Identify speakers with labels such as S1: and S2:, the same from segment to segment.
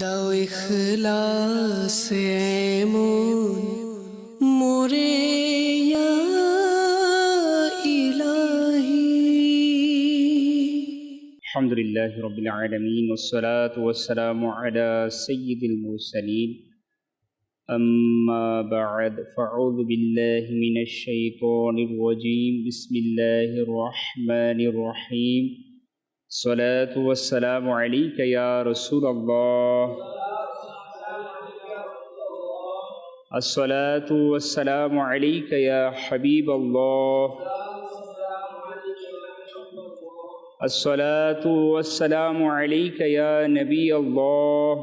S1: দাও ইখলাস এমন মোরে ইয়া ইলাহি
S2: الحمد لله رب العالمين والصلاة والسلام على سيد المرسلين أما بعد فأعوذ بالله من الشيطان الرجيم بسم الله الرحمن الرحيم الصلاة والسلام عليك يا رسول الله. الصلاة والسلام عليك يا حبيب الله. الصلاة والسلام عليك يا نبي الله.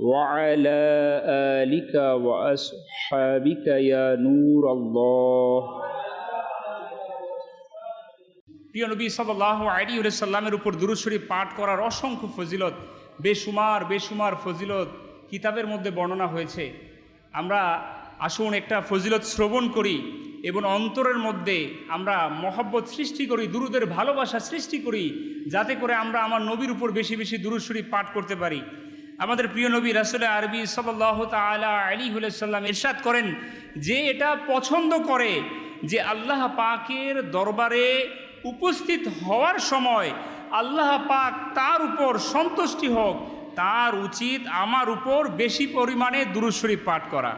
S2: وعلى آلك وأصحابك يا نور الله.
S3: প্রিয় নবী সাল্লাহ আলী সাল্লামের উপর দুরুশরী পাঠ করার অসংখ্য ফজিলত বেসুমার বেসুমার ফজিলত কিতাবের মধ্যে বর্ণনা হয়েছে। আমরা আসুন একটা ফজিলত শ্রবণ করি এবং অন্তরের মধ্যে আমরা মহব্বত সৃষ্টি করি, দুরুদের ভালোবাসা সৃষ্টি করি, যাতে করে আমরা আমার নবীর উপর বেশি বেশি দুরুশরী পাঠ করতে পারি। আমাদের প্রিয় নবী রাসুল আরবি সাল্লাহ তালা আলী সাল্লাম ইরশাদ করেন যে এটা পছন্দ করে যে আল্লাহ পাকের দরবারে উপস্থিত হওয়ার সময় আল্লাহ পাক তার উপর সন্তুষ্টি হোক, তার উচিত আমার উপর বেশি পরিমাণে দুরুশরী পাঠ করা।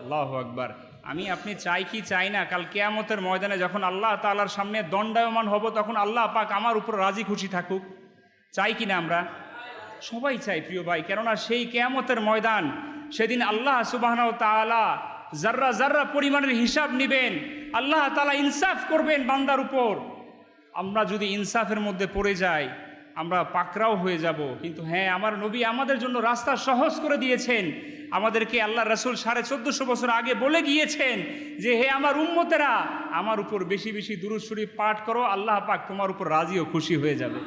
S3: আল্লাহ আকবার। আমি, আপনি চাই কি চাই না, কাল কেয়ামতের ময়দানে যখন আল্লাহ তালার সামনে দণ্ডায়মান হব, তখন আল্লাহ পাক আমার উপর রাজি খুশি থাকুক। চাই কি না আমরা? সবাই চাই প্রিয় ভাই, কেননা সেই কেয়ামতের ময়দান, সেদিন আল্লাহ সুবাহনাও তালা জার্রা জার্রা পরিমাণের হিসাব নেবেন আল্লাহ তালা ইনসাফ করবেন বান্দার উপর। আমরা যদি ইনসাফের মধ্যে পড়ে যাই, আমরা পাকরাও হয়ে যাব। কিন্তু হ্যাঁ আমার নবী আমাদের জন্য রাস্তা সহজ করে দিয়েছেন। আমাদেরকে আল্লাহ রসুল সাড়ে চোদ্দোশো বছর আগে বলে গিয়েছেন যে, হে আমার উম্মতেরা, আমার উপর বেশি বেশি দুরুশ্বরী পাঠ করো, আল্লাহ পাক তোমার উপর রাজি ও খুশি হয়ে যাবে।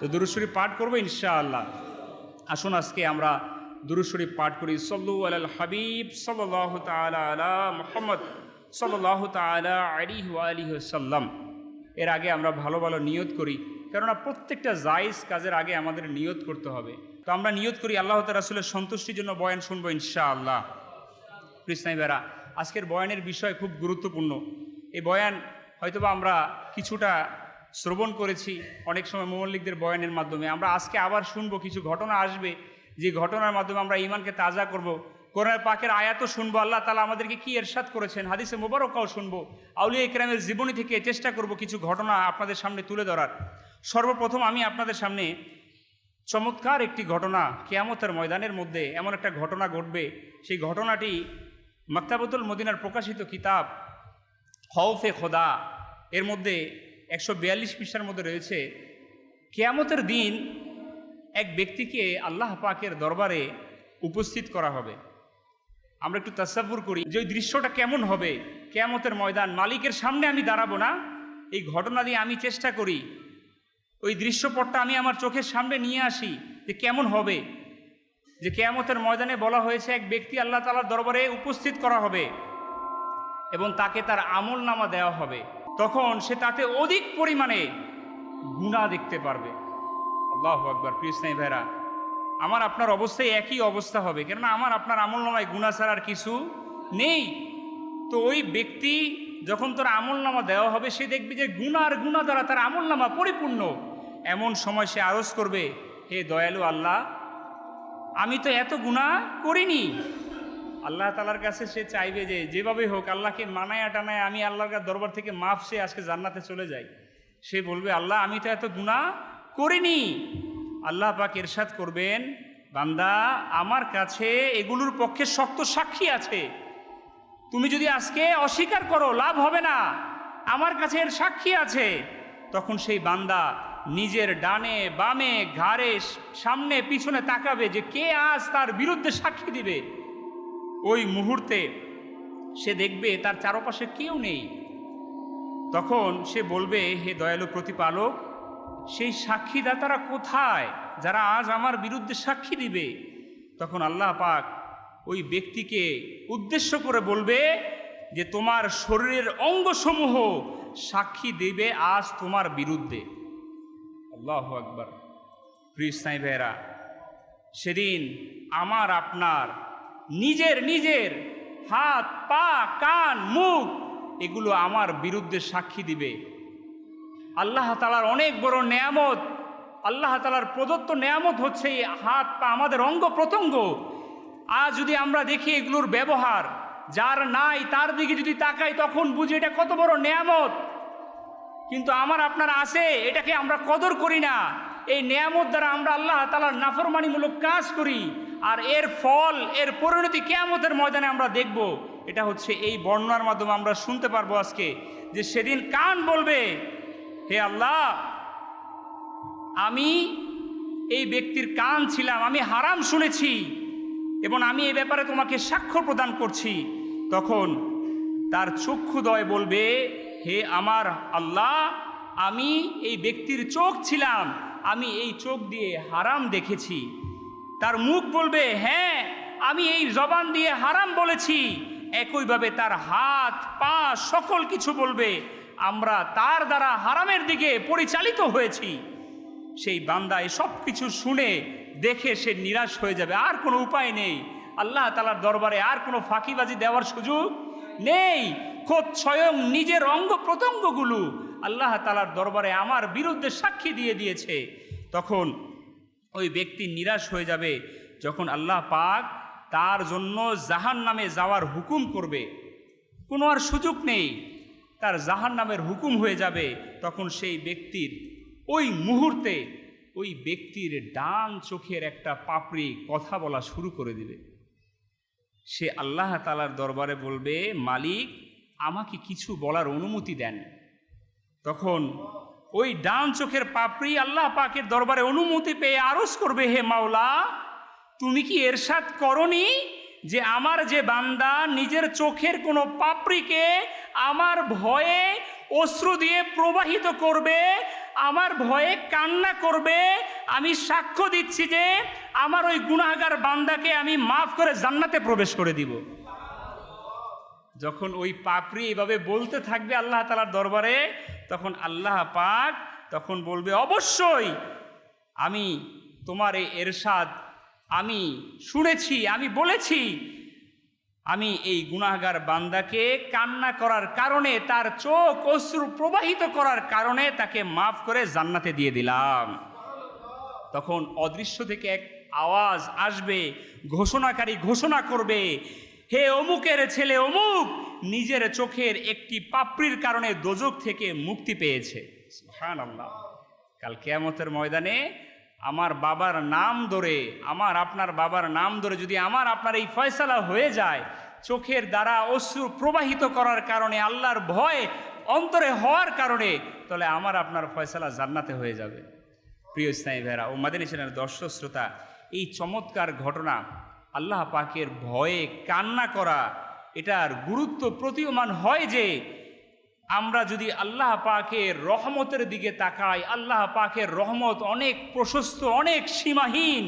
S3: তো দুরুশ্বরী পাঠ করব ইনশাআল্লাহ। আসুন আজকে আমরা দুরুশ্বরী পাঠ করি। সল্লু আল হাবিব সাল্লাহ তালা মোহাম্মদ। সাল্লাহ তালা আলী সাল্লাম এর আগে আমরা ভালো ভালো নিয়ত করি, কেননা প্রত্যেকটা জায়েজ কাজের আগে আমাদের নিয়ত করতে হবে। তো আমরা নিয়ত করি আল্লাহ রাসুলের সন্তুষ্টির জন্য বয়ান শুনব ইনশাআল্লাহ। কৃষ্ণাই বেড়া আজকের বয়ানের বিষয় খুব গুরুত্বপূর্ণ। এই বয়ান হয়তোবা আমরা কিছুটা শ্রবণ করেছি অনেক সময় মৌলিকদের বয়ানের মাধ্যমে। আমরা আজকে আবার শুনব, কিছু ঘটনা আসবে, যে ঘটনার মাধ্যমে আমরা ইমানকে তাজা করব। কোরআন পাকের আয়াতও শুনব, আল্লাহ তালা আমাদেরকে কি এরশাদ করেছেন? হাদিসে মোবারকাও শুনব। আউলিয়া ইকরামের জীবনী থেকে চেষ্টা করব কিছু ঘটনা আপনাদের সামনে তুলে ধরার। সর্বপ্রথম আমি আপনাদের সামনে চমৎকার একটি ঘটনা কেয়ামতের ময়দানের মধ্যে এমন একটা ঘটনা ঘটবে। সেই ঘটনাটি মাক্তাবতুল মদিনার প্রকাশিত কিতাব হওফে খোদা, এর মধ্যে একশো বিয়াল্লিশ পৃষ্ঠার মধ্যে রয়েছে। কেয়ামতের দিন এক ব্যক্তিকে আল্লাহ পাকের দরবারে উপস্থিত করা হবে। আমরা একটু তাসাব্বুর করি যে ওই দৃশ্যটা কেমন হবে? কেয়ামতের ময়দান, মালিকের সামনে আমি দাঁড়াবো না। এই ঘটনা দিয়ে আমি চেষ্টা করি। ওই দৃশ্যপটটা আমি আমার চোখের সামনে নিয়ে আসি যে কেমন হবে। যে কেয়ামতের ময়দানে বলা হয়েছে, এক ব্যক্তি আল্লাহ তালার দরবারে উপস্থিত করা হবে এবং তাকে তার আমল নামা দেওয়া হবে। তখন সে তাতে অধিক পরিমাণে গুণা দেখতে পারবে। আল্লাহ আকবর কৃষ্ণাই ভেরা আমার আপনার অবস্থায় একই অবস্থা হবে। কেননা আমার আপনার আমল নামায় গুণা ছাড়ার কিছু নেই। তো ওই ব্যক্তি যখন তোর আমল নামা দেওয়া হবে, সে দেখবে যে গুণা আর গুণা দ্বারা তার আমল নামা পরিপূর্ণ। এমন সময় সে আরজ করবে, হে দয়ালু আল্লাহ, আমি তো এত গুণা করিনি। আল্লাহ তালার কাছে সে চাইবে যে, যেভাবে হোক, আল্লাহকে মানায়া টানায় আমি আল্লাহর দরবার থেকে মাফ সে আজকে জান্নাতে চলে যাই। সে বলবে, আল্লাহ, আমি তো এত গুণা করিনি। আল্লাহ পাক এরশাদ করবেন, বান্দা, আমার কাছে এগুলোর পক্ষে শক্ত সাক্ষী আছে। তুমি যদি আজকে অস্বীকার করো, লাভ হবে না, আমার কাছে এর সাক্ষী আছে, তখন সেই বান্দা নিজের ডানে বামে ঘাড়ে সামনে পিছনে তাকাবে যে কে আজ তার বিরুদ্ধে সাক্ষী দিবে। ওই মুহূর্তে সে দেখবে তার চারপাশে কেউ নেই। তখন সে বলবে, হে দয়ালু প্রতিপালক সেই সাক্ষীদাতারা কোথায়? যারা আজ আমার বিরুদ্ধে সাক্ষী দিবে? তখন আল্লাহ পাক ওই ব্যক্তিকে উদ্দেশ্য করে বলবে যে, তোমার শরীরের অঙ্গসমূহ সাক্ষী দেবে আজ তোমার বিরুদ্ধে। আল্লাহ আকবর। প্রিয় ইসলামী ভাইয়েরা, সেদিন আমার, আপনার, নিজের নিজের হাত, পা, কান, মুখ, এগুলো আমার বিরুদ্ধে সাক্ষী দিবে। আল্লাহ তালার অনেক বড় নেয়ামত, আল্লাহ তালার প্রদত্ত নেয়ামত হচ্ছে এই হাত পা আমাদের অঙ্গ প্রত্যঙ্গ। আজ যদি আমরা দেখি এগুলোর ব্যবহার, যার নাই তার দিকে যদি তাকাই, তখন বুঝি এটা কত বড় নেয়ামত। কিন্তু আমার আপনার আছে, এটাকে আমরা কদর করি না। এই নেয়ামত দ্বারা আমরা আল্লাহ তালার নাফরমানিমূলক কাজ করি, আর এর ফল, এর পরিণতি কেয়ামতের ময়দানে আমরা দেখব। এটা হচ্ছে এই বর্ণনার মাধ্যমে আমরা শুনতে পারব আজকে, যে সেদিন কান বলবে হে আল্লাহ, আমি এই ব্যক্তির কান ছিলাম, আমি হারাম শুনেছি এবং আমি এই ব্যাপারে তোমাকে সাক্ষ্য প্রদান করছি। তখন তার চক্ষুদয় বলবে, হে আমার আল্লাহ, আমি এই ব্যক্তির চোখ ছিলাম, আমি এই চোখ দিয়ে হারাম দেখেছি। তার মুখ বলবে হ্যাঁ আমি এই জবান দিয়ে হারাম বলেছি। একইভাবে তার হাত, পা, সকল কিছু বলবে আমরা তার দ্বারা হারামের দিকে পরিচালিত হয়েছি। সেই বান্দা এই সব কিছু শুনে দেখে সে নিরাশ হয়ে যাবে। আর কোনো উপায় নেই। আল্লাহ তালার দরবারে আর কোনো ফাঁকিবাজি দেওয়ার সুযোগ নেই। খোদ স্বয়ং নিজের অঙ্গ প্রত্যঙ্গগুলো আল্লাহ তালার দরবারে আমার বিরুদ্ধে সাক্ষী দিয়ে দিয়েছে। তখন ওই ব্যক্তি নিরাশ হয়ে যাবে যখন আল্লাহ পাক তার জন্য জাহান নামে যাওয়ার হুকুম করবে। কোনো আর সুযোগ নেই। তার জাহান নামের হুকুম হয়ে যাবে, তখন সেই ব্যক্তির ওই মুহূর্তে ওই ব্যক্তির ডান চোখের একটা পাপড়ি কথা বলা শুরু করে দিবে। সে আল্লাহ তালার দরবারে বলবে, মালিক, আমাকে কিছু বলার অনুমতি দেন। তখন ওই ডান চোখের পাপড়ি আল্লাহ পাকের দরবারে অনুমতি পেয়ে আরজ করবে, হে মাওলা, তুমি কি এরশাদ করনি যে আমার যে বান্দা নিজের চোখের কোনো পাপড়িকে আমার ভয়ে অশ্রু দিয়ে প্রবাহিত করবে, আমার ভয়ে কান্না করবে। আমি সাক্ষ্য দিচ্ছি যে আমার ওই গুণাগার বান্দাকে আমি মাফ করে জান্নাতে প্রবেশ করে দিব। যখন ওই পাপড়ি এভাবে বলতে থাকবে আল্লাহ তালার দরবারে, তখন আল্লাহ পাক তখন বলবে, অবশ্যই আমি তোমার এই এরশাদ, আমি শুনেছি, আমি বলেছি আমি এই গুনাহগার বান্দাকে কান্না করার কারণে, তার চোখ অশ্রু প্রবাহিত করার কারণে তাকে মাফ করে জান্নাতে দিয়ে দিলাম। তখন অদৃশ্য থেকে এক আওয়াজ আসবে, ঘোষণাকারী ঘোষণা করবে, হে অমুকের ছেলে অমুক, নিজের চোখের একটি পাপড়ির কারণে দোজক থেকে মুক্তি পেয়েছে। আল্লাহ কাল কেয়ামতের ময়দানে আমার বাবার নাম ধরে, আমার আপনার বাবার নাম ধরে যদি আমার আপনার এই ফয়সালা হয়ে যায়, চোখের দ্বারা অশ্রু প্রবাহিত করার কারণে, আল্লাহর ভয় অন্তরে হওয়ার কারণে, তাহলে আমার আপনার ফয়সালা জান্নাতে হয়ে যাবে। প্রিয় স্নায়ী ভেরা ও মাদিনী চ্যানেলের দর্শক শ্রোতা, এই চমৎকার ঘটনা, আল্লাহ পাকের ভয়ে কান্না করা, এটার গুরুত্ব প্রতীয়মান হয় যে আমরা যদি আল্লাহ পাকের রহমতের দিকে তাকাই, আল্লাহ পাকের রহমত অনেক প্রশস্ত, অনেক সীমাহীন।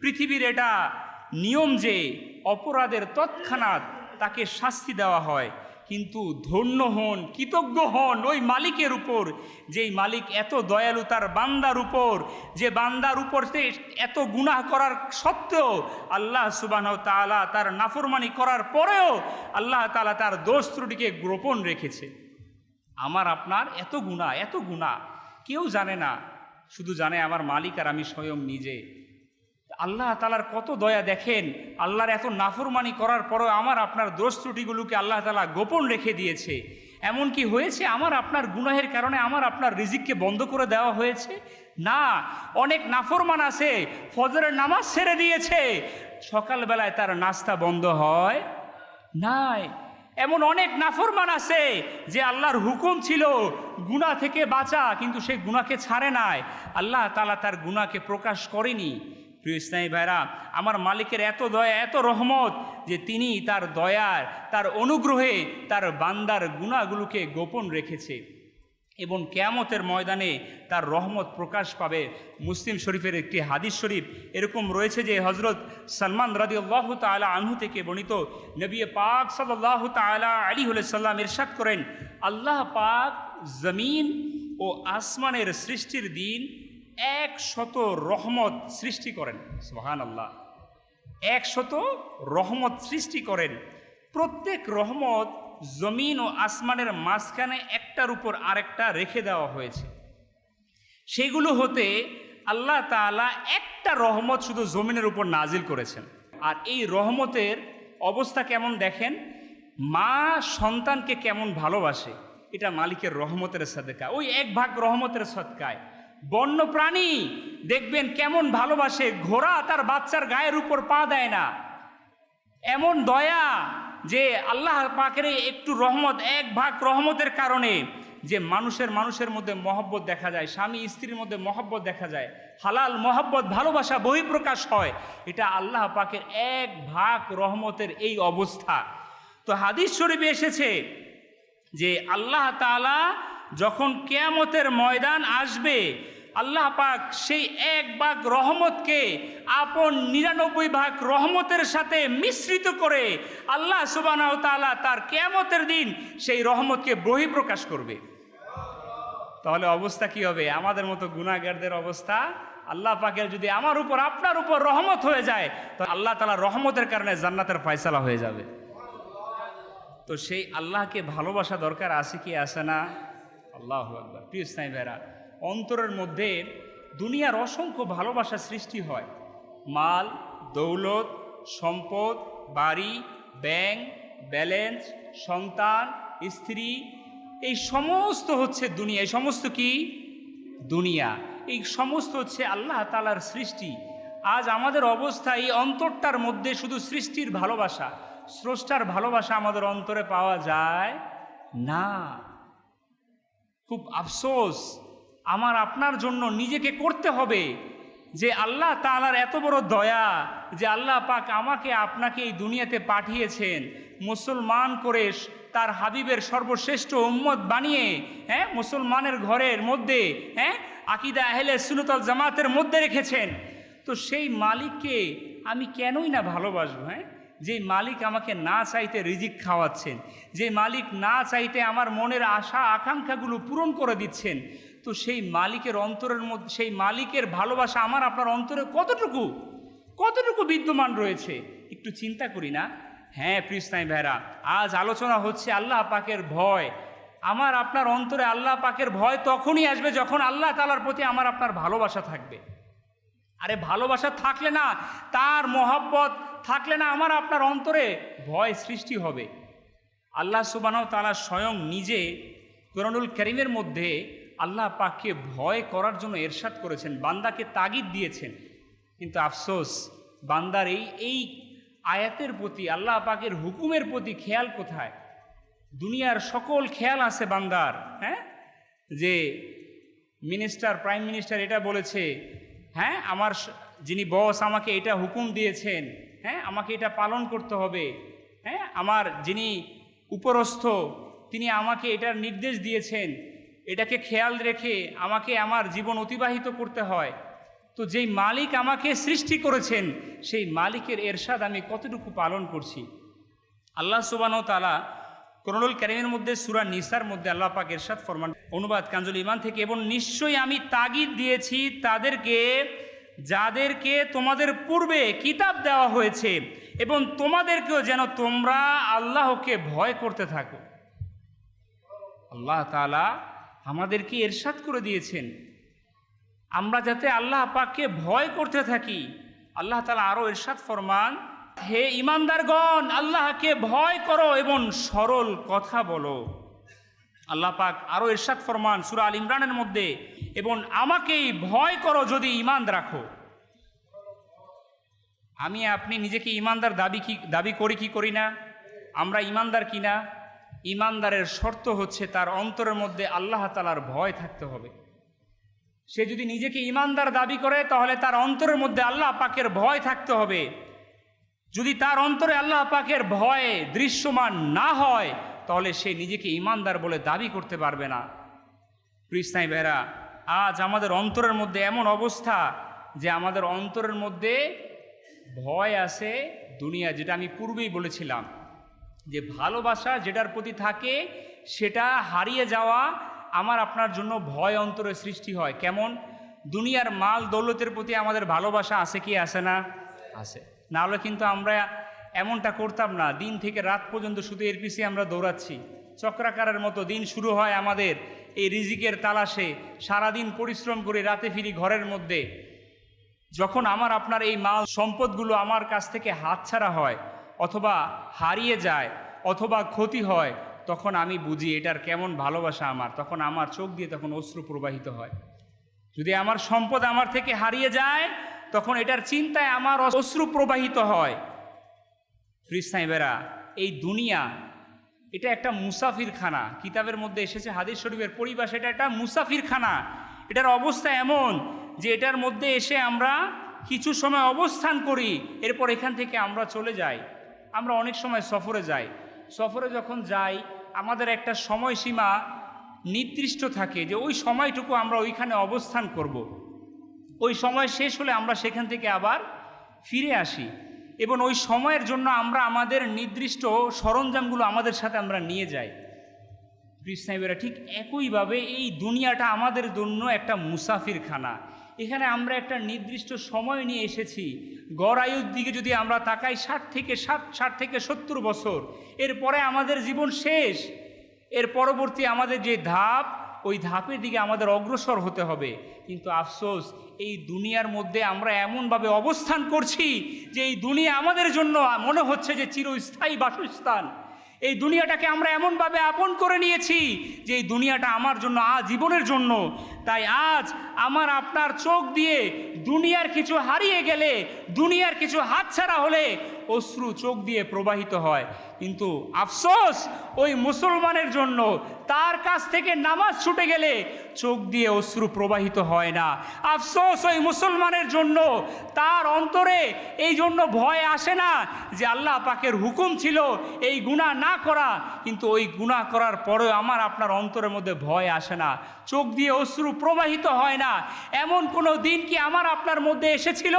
S3: পৃথিবীর এটা নিয়ম যে, অপরাধের তৎক্ষণাৎ তাকে শাস্তি দেওয়া হয়। কিন্তু ধন্য হন, কৃতজ্ঞ হন ওই মালিকের উপর, যেই মালিক এত দয়ালু তার বান্দার উপর, যে বান্দার উপর সে এত গুনাহ করার সত্ত্বেও আল্লাহ সুবাহ তালা তার নাফরমানি করার পরেও আল্লাহ তালা তার দোষ ত্রুটিকে গোপন রেখেছে। আমার আপনার এত গুণা এত গুণা। কেউ জানে না, শুধু জানে আমার মালিক আর আমি স্বয়ং নিজে। আল্লাহ তালার কত দয়া দেখেন, আল্লাহর এত নাফরমানি করার পরও আমার আপনার দোষ ত্রুটিগুলোকে আল্লাহ তালা গোপন রেখে দিয়েছে। এমন কি হয়েছে আমার আপনার গুনাহের কারণে আমার আপনার রিজিককে বন্ধ করে দেওয়া হয়েছে? না, অনেক নাফরমান আছে, ফজরের নামাজ ছেড়ে দিয়েছে। সকালবেলায় তার নাস্তা বন্ধ হয় নাই। এমন অনেক নাফরমান আছে যে আল্লাহর হুকুম ছিল গুণা থেকে বাঁচা, কিন্তু সে গুণাকে ছাড়ে নাই। আল্লাহ তালা তার গুণাকে প্রকাশ করেনি। প্রিয় ইসলামী ভাইরা, আমার মালিকের এত দয়া, এত রহমত যে তিনি তার দয়ার, তার অনুগ্রহে তার বান্দার গুণাগুলোকে গোপন রেখেছে। এবং কেয়ামতের ময়দানে তার রহমত প্রকাশ পাবে। মুসলিম শরীফের একটি হাদিস শরীফ এরকম রয়েছে যে হজরত সলমান রাজি আল্লাহ তালা আনহু থেকে বর্ণিত নবী পাক সাল্লাহ তালা আলী সাল্লাম ইরশাদ করেন, আল্লাহ পাক জমিন ও আসমানের সৃষ্টির দিন এক শত রহমত সৃষ্টি করেন। সুহান আল্লাহ একশত রহমত সৃষ্টি করেন। প্রত্যেক রহমত জমিন ও আসমানের মাঝখানে একটার উপর আরেকটা রেখে দেওয়া হয়েছে। সেগুলো হতে আল্লাহ তাআলা একটা রহমত শুধু জমিনের উপর নাজিল করেছেন। আর এই রহমতের অবস্থা কেমন দেখেন? মা সন্তানকে কেমন ভালোবাসে? এটা মালিকের রহমতের সদকা। ওই এক ভাগ রহমতের সদকায় বন্য প্রাণী দেখবেন কেমন ভালোবাসে, ঘোড়া তার বাচ্চার গায়ের উপর পা দেয় না। এমন দয়া যে আল্লাহ পাকের একটু রহমত, এক ভাগ রহমতের কারণে যে মানুষের মানুষের মধ্যে মহব্বত দেখা যায়, স্বামী স্ত্রীর মধ্যে মহব্বত দেখা যায়, হালাল মহব্বত, ভালোবাসা বহিঃপ্রকাশ হয়, এটা আল্লাহ পাকের এক ভাগ রহমতের এই অবস্থা। তো হাদিস শরীফে এসেছে যে আল্লাহ তাআলা যখন কেয়ামতের ময়দান আসবে আল্লাহ পাক সেই এক ভাগ রহমতকে আপন নিরানব্বই ভাগ রহমতের সাথে মিশ্রিত করে আল্লাহ সুবানাও তাআলা তার কেয়ামতের দিন সেই রহমতকে বহিঃপ্রকাশ করবে। তাহলে অবস্থা কি হবে? আমাদের মতো গুণাগারদের অবস্থা? আল্লাহ পাকের যদি আমার উপর, আপনার উপর রহমত হয়ে যায় তো আল্লাহ তালা রহমতের কারণে জান্নাতের ফয়সালা হয়ে যাবে। তো সেই আল্লাহকে ভালোবাসা দরকার আছে কি আসে না? আল্লাহ আকবর প্রিয় স্নাই ভাইরা অন্তরের মধ্যে দুনিয়ার অসংখ্য ভালোবাসা সৃষ্টি হয়। মাল, দৌলত, সম্পদ, বাড়ি, ব্যাংক, ব্যালেন্স, সন্তান, স্ত্রী, এই সমস্ত হচ্ছে দুনিয়া। এই সমস্ত কি? দুনিয়া। এই সমস্ত হচ্ছে আল্লাহ তালার সৃষ্টি। আজ আমাদের অবস্থা এই অন্তরটার মধ্যে শুধু সৃষ্টির ভালোবাসা। স্রষ্টার ভালোবাসা আমাদের অন্তরে পাওয়া যায় না। খুব আফসোস, আমার আপনার জন্য নিজেকে করতে হবে যে আল্লাহ তাআলার এত বড় দয়া যে আল্লাহ পাক আমাকে, আপনাকে এই দুনিয়াতে পাঠিয়েছেন। মুসলমান করে তার হাবিবের সর্বশ্রেষ্ঠ উম্মত বানিয়ে হ্যাঁ মুসলমানের ঘরের মধ্যে হ্যাঁ আকিদা আহলে সুনতল জামাতের মধ্যে রেখেছেন। তো সেই মালিককে আমি কেনই না ভালোবাসবো হ্যাঁ? যে মালিক আমাকে না চাইতে রিজিক খাওয়াচ্ছেন, যে মালিক না চাইতে আমার মনের আশা আকাঙ্ক্ষাগুলো পূরণ করে দিচ্ছেন, তো সেই মালিকের অন্তরের মধ্যে, সেই মালিকের ভালোবাসা আমার, আপনার অন্তরে কতটুকু? কতটুকু বিদ্যমান রয়েছে? একটু চিন্তা করি না। হ্যাঁ প্রিস্তাই ভাইরা আজ আলোচনা হচ্ছে আল্লাহ পাকের ভয়। আমার, আপনার অন্তরে আল্লাহ পাকের ভয় তখনই আসবে যখন আল্লাহ তালার প্রতি আমার, আপনার ভালোবাসা থাকবে। আরে ভালোবাসা থাকলে না, তার মহব্বত থাকলে না আমার আপনার অন্তরে ভয় সৃষ্টি হবে। আল্লাহ সুবানাও তালা স্বয়ং নিজে কোরআনুল করিমের মধ্যে আল্লাহ পাককে ভয় করার জন্য এরশাদ করেছেন, বান্দাকে তাগিদ দিয়েছেন। কিন্তু আফসোস, বান্দার এই এই আয়াতের প্রতি, আল্লাহ পাকের হুকুমের প্রতি খেয়াল কোথায়? দুনিয়ার সকল খেয়াল আছে বান্দার হ্যাঁ? যে মিনিস্টার, প্রাইম মিনিস্টার এটা বলেছে হ্যাঁ? আমার যিনি বস আমাকে এটা হুকুম দিয়েছেন। হ্যাঁ আমাকে এটা পালন করতে হবে। হ্যাঁ আমার যিনি উপরস্থ, তিনি আমাকে এটার নির্দেশ দিয়েছেন। এটাকে খেয়াল রেখে আমাকে আমার জীবন অতিবাহিত করতে হয়। তো যেই মালিক আমাকে সৃষ্টি করেছেন, সেই মালিকের এরশাদ আমি কতটুকু পালন করছি? আল্লাহ সুবান তালা করনুল ক্যারিমের মধ্যে, সুরা নিসার মধ্যে আল্লাহ পাক এরশাদ ফরমান, অনুবাদ, কাঞ্জুল ইমান থেকে, এবং নিশ্চয়ই আমি তাগিদ দিয়েছি তাদেরকে যাদেরকে তোমাদের পূর্বে কিতাব দেওয়া হয়েছে এবং তোমাদেরকেও যেন তোমরা আল্লাহকে ভয় করতে থাকো। আল্লাহ তালা আমাদেরকে এরশাদ করে দিয়েছেন। আমরা যাতে আল্লাহ পাককে ভয় করতে থাকি, আল্লাহ তালা আরও এরশাদ ফরমান, হে ইমানদারগণ আল্লাহকে ভয় করো এবং সরল কথা বলো। আল্লাহ পাক আরও এরশাদ ফরমান সুরা আল ইমরানের মধ্যে, এবং আমাকেই ভয় করো যদি ইমান রাখো। আমি, আপনি নিজেকে ইমানদার দাবি কি, দাবি করি কি করি না? আমরা ইমানদার কি না? ইমানদারের শর্ত হচ্ছে তার অন্তরের মধ্যে আল্লাহ তালার ভয় থাকতে হবে। সে যদি নিজেকে ইমানদার দাবি করে, তাহলে তার অন্তরের মধ্যে আল্লাহ পাকের ভয় থাকতে হবে। যদি তার অন্তরে আল্লাহ পাকের ভয় দৃশ্যমান না হয় তাহলে সে নিজেকে ইমানদার বলে দাবি করতে পারবে না। কৃষ্ণাই বেহরা আজ আমাদের অন্তরের মধ্যে এমন অবস্থা যে আমাদের অন্তরের মধ্যে ভয় আছে দুনিয়া যেটা আমি পূর্বেই বলেছিলাম। যে ভালোবাসা যেটার প্রতি থাকে সেটা হারিয়ে যাওয়া আমার আপনার জন্য ভয় অন্তরে সৃষ্টি হয়। কেমন? দুনিয়ার মাল দৌলতের প্রতি আমাদের ভালোবাসা আছে কি আছে না? আছে। না হলে কিন্তু আমরা এমনটা করতাম না। দিন থেকে রাত পর্যন্ত শুধু এর পিছিয়ে আমরা দৌড়াচ্ছি। চক্রাকারের মতো দিন শুরু হয় আমাদের এই রিজিকের তালাশে। সারাদিন পরিশ্রম করে রাতে ফিরি ঘরের মধ্যে। যখন আমার আপনার এই মাল সম্পদগুলো আমার কাছ থেকে হাতছাড়া হয় অথবা হারিয়ে যায় অথবা ক্ষতি হয়, তখন আমি বুঝি এটার কেমন ভালোবাসা আমার। তখন আমার চোখ দিয়ে তখন অশ্রু প্রবাহিত হয়। যদি আমার সম্পদ আমার থেকে হারিয়ে যায়, তখন এটার চিন্তায় আমার অশ্রু প্রবাহিত হয়। ফ্রিস্তাইবেরা এই দুনিয়া, এটা একটা মুসাফির খানা কিতাবের মধ্যে এসেছে, হাদিস শরীফের পরিবেশ এটা একটা মুসাফির খানা এটার অবস্থা এমন যে এটার মধ্যে এসে আমরা কিছু সময় অবস্থান করি, এরপর এখান থেকে আমরা চলে যাই। আমরা অনেক সময় সফরে যাই। সফরে যখন যাই, আমাদের একটা সময়সীমা নির্দিষ্ট থাকে যে ওই সময়টুকু আমরা ওইখানে অবস্থান করব। ওই সময় শেষ হলে আমরা সেখান থেকে আবার ফিরে আসি। এবং ওই সময়ের জন্য আমরা আমাদের নির্দিষ্ট সরঞ্জামগুলো আমাদের সাথে আমরা নিয়ে যাই। কৃষ্ণাইবেরা ঠিক একইভাবে এই দুনিয়াটা আমাদের জন্য একটা মুসাফির খানা এখানে আমরা একটা নির্দিষ্ট সময় নিয়ে এসেছি। গড় আয়ুর দিকে যদি আমরা তাকাই, ষাট থেকে ষাট ষাট থেকে সত্তর বছর, এরপরে আমাদের জীবন শেষ। এর পরবর্তী আমাদের যে ধাপ ওই ধাপের দিকে আমাদের অগ্রসর হতে হবে। কিন্তু আফসোস, এই দুনিয়ার মধ্যে আমরা এমনভাবে অবস্থান করছি যে এই দুনিয়া আমাদের জন্য মনে হচ্ছে যে চিরস্থায়ী বাসস্থান। এই দুনিয়াটাকে আমরা এমনভাবে আপন করে নিয়েছি যে এই দুনিয়াটা আমার জন্য আজীবনের জন্য। তাই আজ আমার, আপনার চোখ দিয়ে দুনিয়ার কিছু হারিয়ে গেলে, দুনিয়ার কিছু হাতছাড়া হলে অশ্রু চোখ দিয়ে প্রবাহিত হয়। কিন্তু আফসোস, ওই মুসলমানের জন্য তার কাছ থেকে নামাজ ছুটে গেলে চোখ দিয়ে অশ্রু প্রবাহিত হয় না। আফসোস, ওই মুসলমানের জন্য তার অন্তরে এই জন্য ভয় আসে না যে আল্লাহ পাকের হুকুম ছিল, এই গুণা না করা, কিন্তু ওই গুণা করার পরেও আমার আপনার অন্তরের মধ্যে ভয় আসে না। চোখ দিয়ে অশ্রু প্রবাহিত হয় না। এমন কোনো দিন কি আমার আপনার মধ্যে এসেছিল?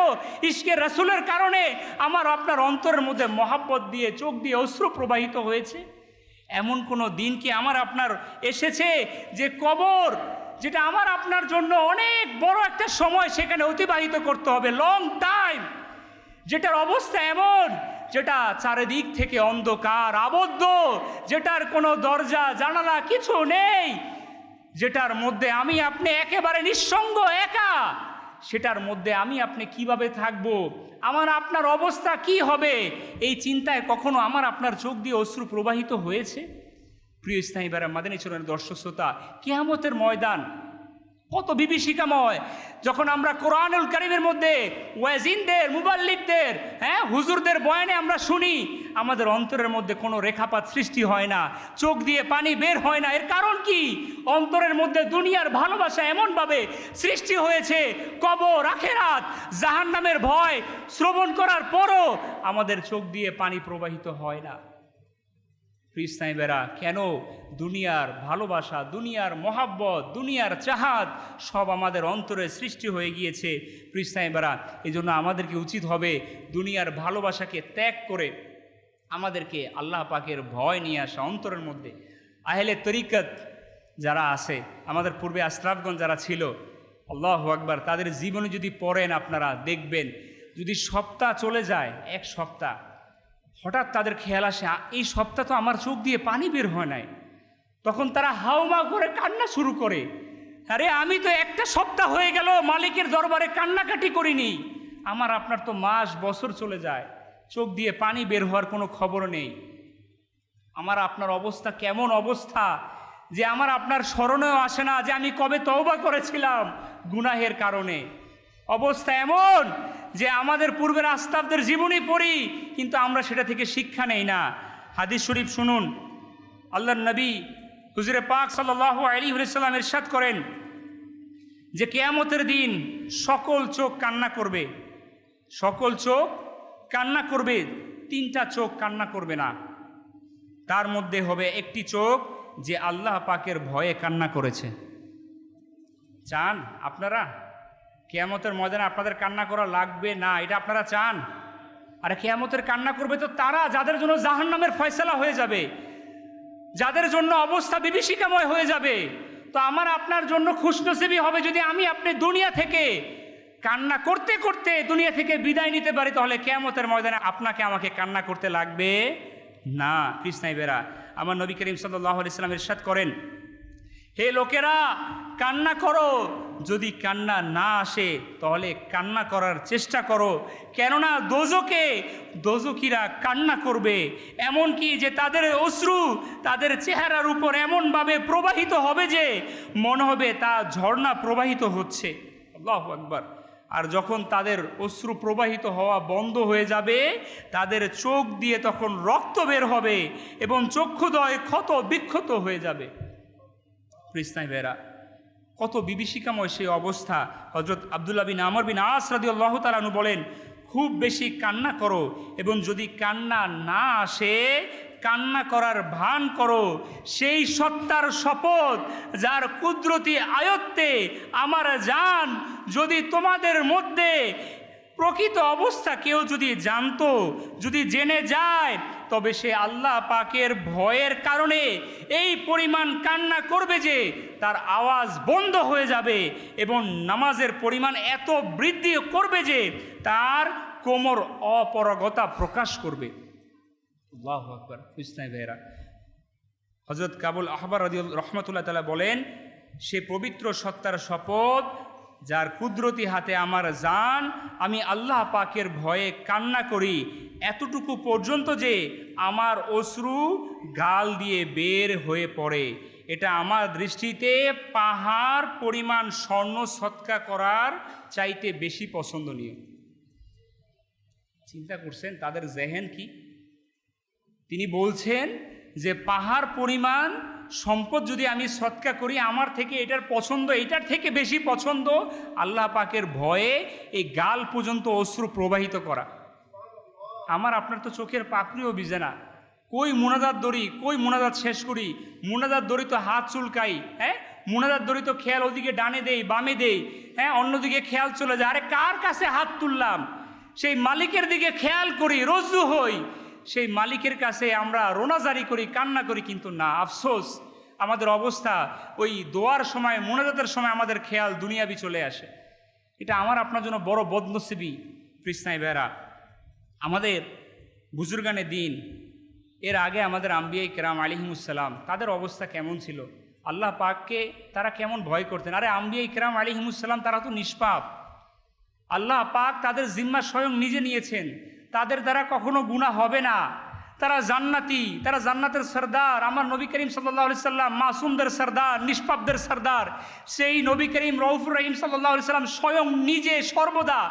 S3: ইশকের রসুলের কারণে আমার আপনার অন্তরের মধ্যে মহাব্বত দিয়ে চোখ দিয়ে অশ্রু প্রবাহিত হয়েছে? এমন কোনো দিন কি আমার আপনার এসেছে যে কবর, যেটা আমার আপনার জন্য অনেক বড় একটা সময় সেখানে অতিবাহিত করতে হবে? লং টাইম যেটার অবস্থা এমন যেটা চারিদিক থেকে অন্ধকার, আবদ্ধ, যেটার কোনো দরজা, জানালা কিছু নেই। যেটার মধ্যে আমি আপনি একেবারে নিঃসঙ্গ, একা। সেটার মধ্যে আমি আপনি কীভাবে থাকব? আমার, আপনার অবস্থা কি হবে? এই চিন্তায় কখনো আমার, আপনার চোখ দিয়ে অশ্রু প্রবাহিত হয়েছে? প্রিয় ইসলামী বেড়া মাদানী চরণের দর্শক শ্রোতা, কেয়ামতের ময়দান কত বিভীষিকাময়। যখন আমরা কোরআনুল কারিমের মধ্যে ওয়াজিনদের, মুবাল্লিকদের হ্যাঁ হুজুরদের বয়ানে আমরা শুনি, আমাদের অন্তরের মধ্যে কোনো রেখাপাত সৃষ্টি হয় না, চোখ দিয়ে পানি বের হয় না। এর কারণ কি? অন্তরের মধ্যে দুনিয়ার ভালোবাসা এমনভাবে সৃষ্টি হয়েছে, কবর, আখেরাত জাহান নামের ভয় শ্রবণ করার পরও আমাদের চোখ দিয়ে পানি প্রবাহিত হয় না। ফ্রিস্তাইবেরা কেন দুনিয়ার ভালোবাসা, দুনিয়ার মহাব্বত, দুনিয়ার চাহাত সব আমাদের অন্তরে সৃষ্টি হয়ে গিয়েছে? ফ্রিস্তাইবেরা এই জন্য আমাদেরকে উচিত হবে দুনিয়ার ভালোবাসাকে ত্যাগ করে আমাদেরকে আল্লাহ পাকের ভয় নিয়ে আসা অন্তরের মধ্যে। আহেলে তরিকত যারা আছে, আমাদের পূর্বে আশরাফগঞ্জ যারা ছিল, আল্লাহ আকবার, তাদের জীবনে যদি পড়েন আপনারা, দেখবেন যদি সপ্তাহ চলে যায়, এক সপ্তাহ হঠাৎ তাদের খেয়াল আসে এই সপ্তাহ তো আমার চোখ দিয়ে পানি বের হয় নাই। তখন তারা হাউমা করে কান্না শুরু করে, আরে, আমি তো একটা সপ্তাহ হয়ে গেল মালিকের দরবারে কান্নাকাটি করিনি। আমার আপনার তো মাস, বছর চলে যায়, চোখ দিয়ে পানি বের হওয়ার কোনো খবর নেই। আমার আপনার অবস্থা কেমন অবস্থা যে আমার আপনার স্মরণেও আসে না যে আমি কবে তওবা করেছিলাম গুনাহের কারণে? অবস্থা এমন যে আমাদের পূর্বের আস্তাবদের জীবনী পড়ি, কিন্তু আমরা সেটা থেকে শিক্ষা নেই না। হাদিস শরীফ শুনুন। আল্লাহ নবী হুজুরে পাক সাল্লাহ আলী সাল্লাম ইরশাদ করেন যে কেয়ামতের দিন সকল চোখ কান্না করবে। সকল চোখ কান্না করবে, তিনটা চোখ কান্না করবে না। তার মধ্যে হবে একটি চোখ যে আল্লাহ পাকের ভয়ে কান্না করেছে। চান আপনারা? কেয়ামতের ময়দানে আপনাদের কান্না করা লাগবে না, এটা আপনারা চান? আর কেয়ামতের কান্না করবে তো তারা, যাদের জন্য জাহান্নামের ফয়সালা হয়ে যাবে, যাদের জন্য অবস্থা বিভীষিকাময় হয়ে যাবে। তো আমার আপনার জন্য খুশনসিবি হবে যদি আমি আপনি দুনিয়া থেকে কান্না করতে করতে দুনিয়া থেকে বিদায় নিতে পারি, তাহলে কেয়ামতের ময়দানে আপনাকে আমাকে কান্না করতে লাগবে না। কৃষ্ণাই বেরা আমার নবী করিম সাল্লাহ ইসলাম ইরশাদ করেন হে লোকেরা, কান্না করো। যদি কান্না না আসে, তাহলে কান্না করার চেষ্টা করো। কেননা দোজকে দোজকিরা কান্না করবে। এমন কি যে তাদের অশ্রু তাদের চেহারার উপর এমনভাবে প্রবাহিত হবে যে মনে হবে তা ঝর্ণা প্রবাহিত হচ্ছে। আল্লাহ একবার আর যখন তাদের অশ্রু প্রবাহিত হওয়া বন্ধ হয়ে যাবে, তাদের চোখ দিয়ে তখন রক্ত বের হবে এবং চক্ষুদয় ক্ষত বিক্ষত হয়ে যাবে। কৃষ্ণাই বেরা কত বিভীষিকাময় সেই অবস্থা। হজরত আবদুল্লাহ বিন আমর বিন আস রাদি আল্লাহ তালানু বলেন, খুব বেশি কান্না করো এবং যদি কান্না না আসে, কান্না করার ভান করো। সেই সত্তার শপথ, যার কুদরতি আয়ত্তে আমার জান যদি তোমাদের মধ্যে প্রকৃত অবস্থা কেউ যদি জানতো, যদি জেনে যায় তবে সে আল্লাহ পাকের ভয়ের কারণে এই পরিমাণ কান্না করবে যে তার আওয়াজ বন্ধ হয়ে যাবে এবং নামাজের পরিমাণ এত বৃদ্ধি করবে যে তার কোমর অপরগতা প্রকাশ করবে। আল্লাহ আকবর ভাইরা হজরত কাবুল আহবার রহমতুল্লাহ তালা বলেন, সে পবিত্র সত্তার শপথ যার কুদরতি হাতে আমার জান, আমি আল্লাহ পাকের ভয়ে কান্না করি, এতটুকু পর্যন্ত যে আমার অশ্রু গাল দিয়ে বের হয়ে পড়ে। এটা আমার দৃষ্টিতে পাহাড় পরিমাণ স্বর্ণ সৎকা করার চাইতে বেশি পছন্দনীয়। চিন্তা করছেন, তাদের জেহেন কি? তিনি বলছেন যে পাহাড় পরিমাণ সম্পদ যদি আমি সৎকা করি, আমার থেকে এটার পছন্দ, এটার থেকে বেশি পছন্দ, আল্লাহ পাকের ভয়ে এই গাল পর্যন্ত অশ্রু প্রবাহিত করা। আমার, আপনার তো চোখের পাপড়িও ভিজে না। কই মোনাজাত দড়ি, কই মোনাজাত শেষ করি? মোনাজাত দড়ি তো হাত চুলকাই হ্যাঁ? মোনাজাত দড়ি তো খেয়াল ওদিকে ডানে দেই, বামে দেই হ্যাঁ? অন্যদিকে খেয়াল চলে যায়। আরে কার কাছে হাত তুললাম? সেই মালিকের দিকে খেয়াল করি, রজ্জু হই। সেই মালিকের কাছে আমরা রোনাজারি করি, কান্না করি কিন্তু না। আফসোস, আমাদের অবস্থা ওই দোয়ার সময়, মোনাজাতের সময় আমাদের খেয়াল দুনিয়াবি চলে আসে। এটা আমার আপনার জন্য বড় বদনসিবি কৃষ্ণাই বেড়া আমাদের বুজুর্গানের দিন, এর আগে আমাদের আম্বিয়াই কেরাম আলিহিমুসালাম তাদের অবস্থা কেমন ছিল? আল্লাহ পাককে তারা কেমন ভয় করতেন? আরে আম্বিয়াই কেরাম আলিহিমুসালাম তারা তো নিষ্পাপ। আল্লাহ পাক তাদের জিম্মা স্বয়ং নিজে নিয়েছেন। তাদের দ্বারা কখনো গুণা হবে না। তারা জান্নাতি, তারা জান্নাতের সর্দার। আমার নবী করিম সাল্লাহ সাল্লাম মাসুমদের সর্দার, নিষ্পাপদের সর্দার। সেই নবী করিম রৌফুর রহিম সাল্লাহ সাল্লাম স্বয়ং নিজে সর্বদা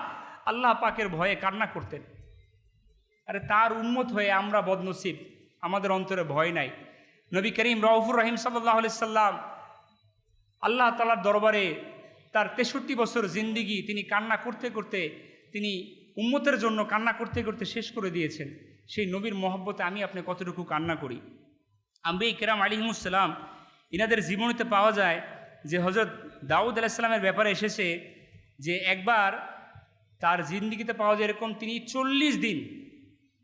S3: আল্লাহ পাকের ভয়ে কান্না করতেন। আরে তার উন্মত হয়ে আমরা বদনসিব, আমাদের অন্তরে ভয় নাই। নবী করিম রৌফুর রহিম সাল্লাহ সাল্লাম আল্লাহ তালার দরবারে তার তেষট্টি বছর জিন্দিগি তিনি কান্না করতে করতে তিনি উম্মতের জন্য কান্না করতে করতে শেষ করে দিয়েছেন। সেই নবীর মহব্বতে আমি আপনি কতটুকু কান্না করি? আম্বি কেরাম আলিহিমুসালাম ইনাদের জীবনীতে পাওয়া যায় যে হজরত দাউদ আলাইসাল্লামের ব্যাপারে এসেছে যে একবার তার জিন্দিগিতে পাওয়া যায় এরকম তিনি চল্লিশ দিন,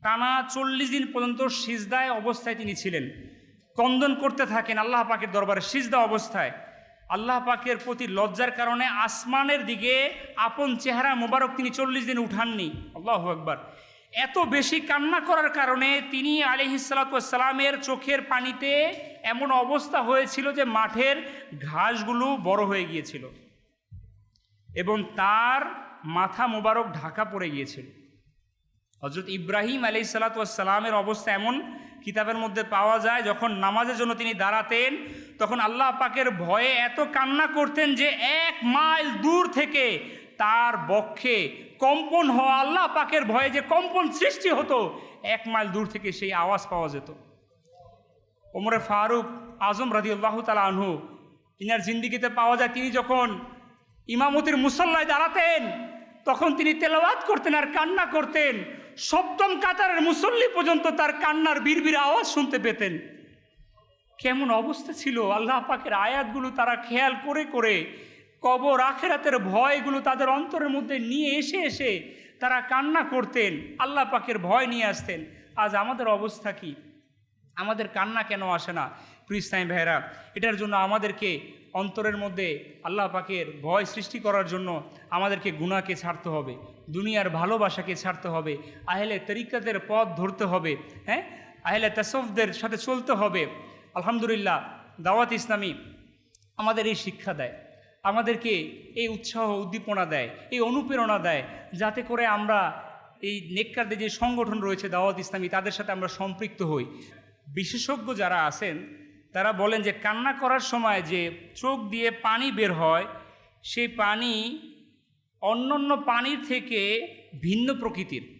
S3: টানা চল্লিশ দিন পর্যন্ত সিজদায় অবস্থায় তিনি ছিলেন। কন্দন করতে থাকেন আল্লাহ পাকের দরবারে সিজদা অবস্থায়। আল্লাহ পাকের প্রতি লজ্জার কারণে আসমানের দিকে আপন চেহারা মোবারক তিনি চল্লিশ দিন উঠাননি। আল্লাহ একবার এত বেশি কান্না করার কারণে তিনি আলিহিসালামের চোখের পানিতে এমন অবস্থা হয়েছিল যে মাঠের ঘাসগুলো বড় হয়ে গিয়েছিল এবং তার মাথা মোবারক ঢাকা পড়ে গিয়েছিল। হজরত ইব্রাহিম আলি সালাতামের অবস্থা এমন কিতাবের মধ্যে পাওয়া যায়, যখন নামাজের জন্য তিনি দাঁড়াতেন, তখন আল্লাহ পাকের ভয়ে এত কান্না করতেন যে এক মাইল দূর থেকে তার বক্ষে কম্পন হওয়া আল্লাহ পাকের ভয়ে যে কম্পন সৃষ্টি হতো, এক মাইল দূর থেকে সেই আওয়াজ পাওয়া যেত। ওমরে ফারুক আজম রাজি আল্লাহ তালা আনহু, ইনার জিন্দিগিতে পাওয়া যায়, তিনি যখন ইমামতির মুসল্লায় দাঁড়াতেন, তখন তিনি তেলাওয়াত করতেন আর কান্না করতেন। সপ্তম কাতারের মুসল্লি পর্যন্ত তার কান্নার বিড়বির আওয়াজ শুনতে পেতেন। কেমন অবস্থা ছিল, আল্লাহ পাকের আয়াতগুলো তারা খেয়াল করে করে কবর, আখেরাতের ভয়গুলো তাদের অন্তরের মধ্যে নিয়ে এসে এসে তারা কান্না করতেন, আল্লাহ পাকের ভয় নিয়ে আসতেন। আজ আমাদের অবস্থা কি? আমাদের কান্না কেন আসে না? প্রিস্তাইম ভাইরা এটার জন্য আমাদেরকে অন্তরের মধ্যে আল্লাহ পাকের ভয় সৃষ্টি করার জন্য আমাদেরকে গুণাকে ছাড়তে হবে। দুনিয়ার ভালোবাসাকে ছাড়তে হবে, আহলে তরিকাদের পথ ধরতে হবে হ্যাঁ? আহলে তাসফদের সাথে চলতে হবে। আলহামদুলিল্লাহ, দাওয়াত ইসলামী আমাদের এই শিক্ষা দেয়, আমাদেরকে এই উৎসাহ, উদ্দীপনা দেয়, এই অনুপ্রেরণা দেয়, যাতে করে আমরা এই নেককারদের যে সংগঠন রয়েছে দাওয়াত ইসলামী, তাদের সাথে আমরা সম্পৃক্ত হই। বিশেষজ্ঞ যারা আছেন, তারা বলেন যে কান্না করার সময় যে চোখ দিয়ে পানি বের হয়, সেই পানি অন্যান্য পানির থেকে ভিন্ন প্রকৃতির।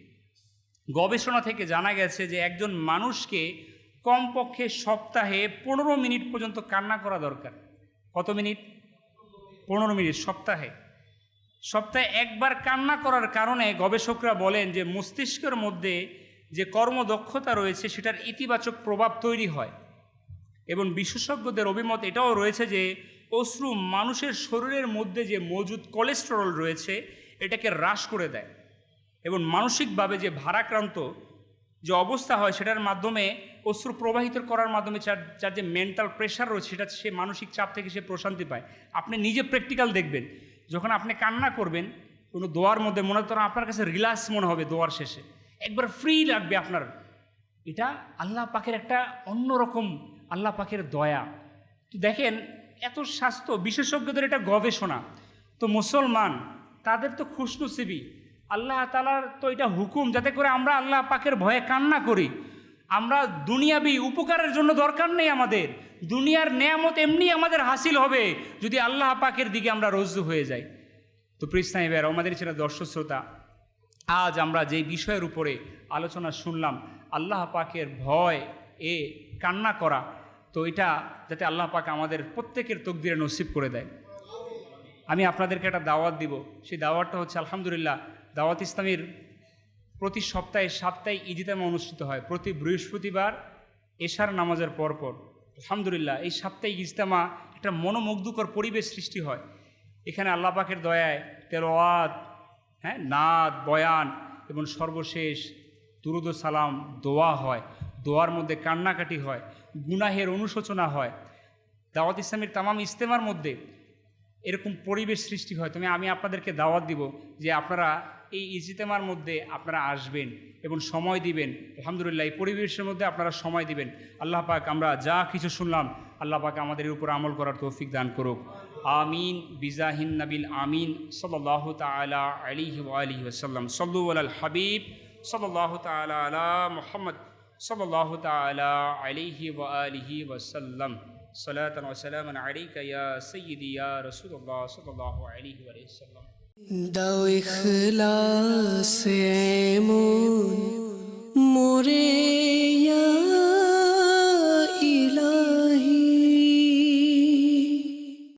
S3: গবেষণা থেকে জানা গেছে যে একজন মানুষকে কমপক্ষে সপ্তাহে পনেরো মিনিট পর্যন্ত কান্না করা দরকার। কত মিনিট? পনেরো মিনিট, সপ্তাহে। সপ্তাহে একবার কান্না করার কারণে গবেষকরা বলেন যে মস্তিষ্কের মধ্যে যে কর্মদক্ষতা রয়েছে, সেটার ইতিবাচক প্রভাব তৈরি হয়। এবং বিশেষজ্ঞদের অভিমত এটাও রয়েছে যে অশ্রু মানুষের শরীরের মধ্যে যে মজুদ কোলেস্টেরল রয়েছে, এটাকে হ্রাস করে দেয় এবং মানসিকভাবে যে ভারাক্রান্ত যে অবস্থা হয়, সেটার মাধ্যমে অশ্রু প্রবাহিত করার মাধ্যমে যার যার যে মেন্টাল প্রেশার রয়েছে সেটা সে মানসিক চাপ থেকে সে প্রশান্তি পায়। আপনি নিজে প্র্যাকটিক্যাল দেখবেন। যখন আপনি কান্না করবেন, কোনো দোয়ার মধ্যে মনে করেন আপনার কাছে রিল্যাক্স মনে হবে দোয়ার শেষে। একবার ফ্রি লাগবে আপনার। এটা আল্লাহ পাখের একটা অন্যরকম, আল্লাহ পাখের দয়া। তো দেখেন এত স্বাস্থ্য, বিশেষজ্ঞদের এটা গবেষণা। তো মুসলমান, তাদের তো খুশনসিবি। আল্লাহ তালার তো এটা হুকুম, যাতে করে আমরা আল্লাহ পাকের ভয়ে কান্না করি। আমরা দুনিয়াবি উপকারের জন্য দরকার নেই আমাদের। দুনিয়ার নেয়ামত এমনি আমাদের হাসিল হবে, যদি আল্লাহ পাকের দিকে আমরা রজ্জু হয়ে যাই। তো পৃষ্ঠা এবার আমাদের ছিল দর্শক শ্রোতা, আজ আমরা যে বিষয়ের উপরে আলোচনা শুনলাম, আল্লাহ পাকের ভয় এ কান্না করা। তো এটা যাতে আল্লাহ পাক আমাদের প্রত্যেকের তকদিরে নসিব করে দেয়। আমি আপনাদেরকে একটা দাওয়াত দিব। সেই দাওয়াতটা হচ্ছে, আলহামদুলিল্লাহ, দাওয়াত ইসলামীর প্রতি সপ্তাহে সাপ্তাহিক ইজিতামা অনুষ্ঠিত হয়। প্রতি বৃহস্পতিবার এশার নামাজের পরপর আলহামদুলিল্লাহ, এই সাপ্তাহিক ইজতামা একটা মনোমুগ্ধকর পরিবেশ সৃষ্টি হয়। এখানে আল্লাহ পাকের দয়ায় তেলোয়াত হ্যাঁ নাদ, বয়ান এবং সর্বশেষ দুরুদ সালাম দোয়া হয়। দোয়ার মধ্যে কান্নাকাটি হয়, গুনাহের অনুশোচনা হয়। দাওয়াত ইসলামের তামাম ইস্তেমার মধ্যে এরকম পরিবেশ সৃষ্টি হয়। তুমি আমি আপনাদেরকে দাওয়াত দিব যে আপনারা এই ইজতেমার মধ্যে আপনারা আসবেন এবং সময় দিবেন। আলহামদুলিল্লাহ, এই পরিবেশের মধ্যে আপনারা সময় দিবেন। আল্লাহ পাক, আমরা যা কিছু শুনলাম, আল্লাহ পাক আমাদের উপর আমল করার তৌফিক দান করুক। আমিন, বিজাহিন নবিল আমিন সাল্লাহ তালা আলিহি আলিহি ওসাল্লাম সল্লু আল হাবিব সাল্লাহ তালা আলা মোহাম্মদ। صلی اللہ تعالی علیہ وآلہ وسلم. صلاة سلام علیکہ یا سیدی یا رسول اللہ صلی اللہ علیہ وآلہ وسلم.
S1: دو اخلاص ایمون مورے یا